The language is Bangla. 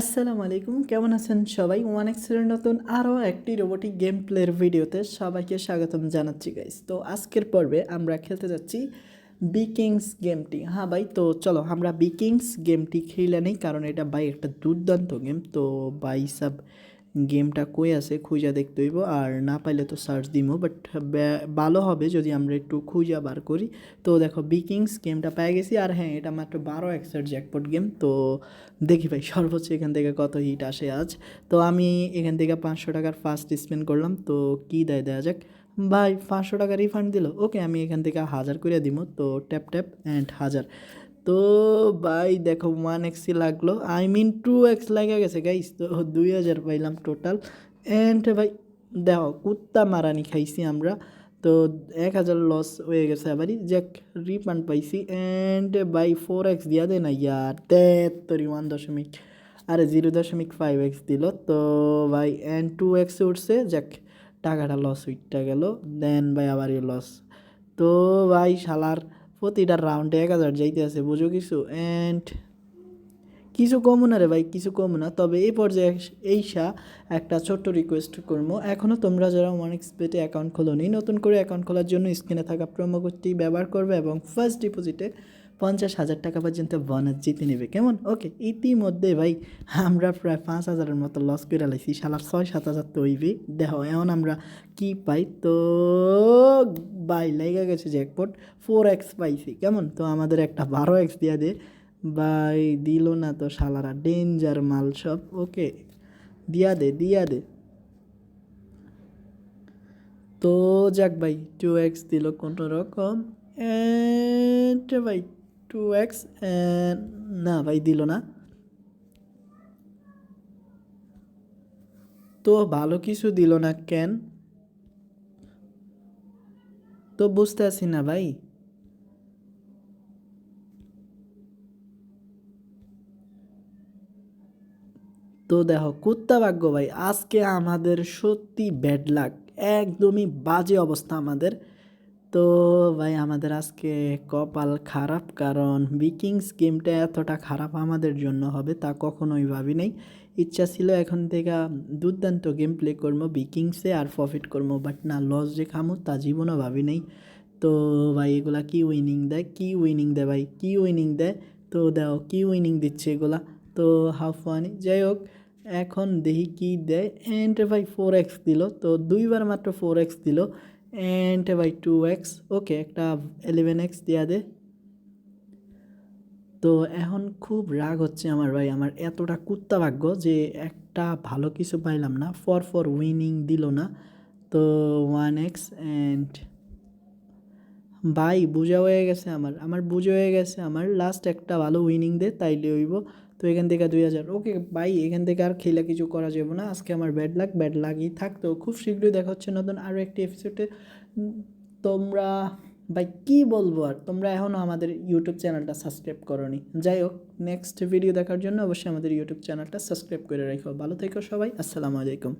আসসালামু আলাইকুম, কেমন আছেন সবাই? ওয়ান এক্সের নতুন আরও একটি রোবোটিক গেম প্লের ভিডিওতে সবাইকে স্বাগতম জানাচ্ছি গাইস তো আজকের পর্বে আমরা খেলতে যাচ্ছি বি কিংস গেমটি হ্যাঁ ভাই, তো চলো, আমরা বি কিংস গেমটি খেলে নেই, কারণ এটা ভাই একটা দুর্দান্ত গেম তো ভাই সব গেমটা কই আছে খুঁজা দেখতে হইব, আর না পাইলে তো সার্চ দিব বাট ভালো হবে যদি আমরা একটু খুঁজা বার করি। তো দেখো বিকিংস গেমটা পেয়ে গেছি, আর হ্যাঁ এটা মাত্র বারো এক্সের জ্যাকপট গেম তো দেখি ভাই, সর্বোচ্চ এখান থেকে কত হিট আসে আজ। তো আমি এখান থেকে পাঁচশো টাকার ফার্স্ট স্পেন্ড করলাম, তো কী দেয় দেওয়া যাক। ভাই, পাঁচশো টাকা রিফান্ড দিল ওকে আমি এখান থেকে হাজার করে দিব তো ট্যাপ ট্যাপ অ্যান্ড হাজার। তো ভাই দেখো ওয়ান এক্সই লাগল। আই মিন টু এক্স লাগা গেছে গাইস তো দুই হাজার পাইলাম টোটাল অ্যান্ড ভাই, দেখো, কুত্তা মারানি খাইছি আমরা। তো এক হাজার লস হয়ে গেছে আবারই। যাক রিফান্ড পাইছি। অ্যান্ড বাই ফোর এক্স দিয়া দেয় না ইয়ার তেত্তরি ওয়ান দশমিক। আরে জিরো দশমিক ফাইভ এক্স দিল। তো ভাই অ্যান্ড টু এক্স উঠছে। যাক, টাকাটা লস উইটটা গেল। দেন ভাই, আবারই লস তো ভাই, শালার প্রতিটা রাউন্ডে এক হাজার যাইতে আছে, বুঝো কিছু? অ্যান্ড কিছু কমও না রে ভাই, কিছু কম না। তবে এই পর্যায়ে এইসা একটা ছোট্ট রিকোয়েস্ট করব এখনও তোমরা যারা ওয়ান এক্সপেটে অ্যাকাউন্ট খোলো নি নতুন করে অ্যাকাউন্ট খোলার জন্য স্ক্রিনে থাকা প্রোমো কোডটি ব্যবহার করবে এবং ফার্স্ট ডিপোজিটে পঞ্চাশ হাজার টাকা পর্যন্ত বোনাস জিতে নেবে। কেমন? ওকে ইতিমধ্যে ভাই, আমরা প্রায় পাঁচ হাজারের মতো লস করে লাইছি। সালার ছয় সাত হাজার তো হইবে। দেখো এমন আমরা কি পাই? তো বাই লেগে গেছে জ্যাকপট ফোর এক্স পাইছি। কেমন? তো আমাদের একটা বারো এক্স দিয়া দে। বাই দিল না তো শালারা। ডেঞ্জার মাল সব। ওকে দিয়া দে দিয়া দে। তো যাক ভাই টু এক্স দিল কোনো রকম। ভাই টু এক্স না ভাই, দিল না। তো ভালো কিছু দিল না কেন? তো বুঝতে আছি না ভাই। তো দেখো, কুত্তা ভাগ্য ভাই, আজকে আমাদের সত্যি ব্যাড লাক একদমই বাজে অবস্থা আমাদের। তো ভাই, আমাদের আজকে কপাল খারাপ কারণ বিকিংস গেমটা এতটা খারাপ আমাদের জন্য হবে তা কখনোই ভাবি নাই। ইচ্ছা ছিল এখন থেকে দুর্দান্ত গেম প্লে করব বিকিংসে আর প্রফিট করব বাট না লস যে খামো তা জীবনও ভাবি নাই। তো ভাই, এগুলা কি উইনিং দেয়? কি উইনিং দেয় ভাই? কি উইনিং দেয়? তো দাও, কি উইনিং দিচ্ছে এগুলা? তো হাফ ওয়ানি যাই হোক, এখন দেখি কি দেয়। অ্যান্ড ভাই ফোর এক্স দিল, তো দুইবার মাত্র ফোর এক্স দিল। অ্যান্ড ভাই টু এক্স ওকে একটা এলেভেন এক্স দেওয়া দে। তো এখন খুব রাগ হচ্ছে আমার ভাই, আমার এতটা কুত্তা ভাগ্য যে একটা ভালো কিছু পাইলাম না ফর ফর উইনিং দিল না। তো ওয়ান এক্স অ্যান্ড ভাই, বুঝা হয়ে গেছে আমার আমার বুঝে হয়ে গেছে, আমার লাস্ট একটা ভালো উইনিং দে, তাইলে হইব। তো এখান থেকে দুই হাজার। ওকে বাই এখান থেকে আর খেলা কিছু করা যাবে না। আজকে আমার ব্যাড লাগ ব্যাড লাগই থাকতো খুব শীঘ্রই দেখা হচ্ছে নতুন আরও একটি এপিসোডে তোমরা, ভাই, কী বলব আর? তোমরা এখনও আমাদের ইউটিউব চ্যানেলটা সাবস্ক্রাইব করনি। যাই হোক নেক্সট ভিডিও দেখার জন্য অবশ্যই আমাদের ইউটিউব চ্যানেলটা সাবস্ক্রাইব করে রাখো। ভালো থেকো সবাই। আসসালামু আলাইকুম।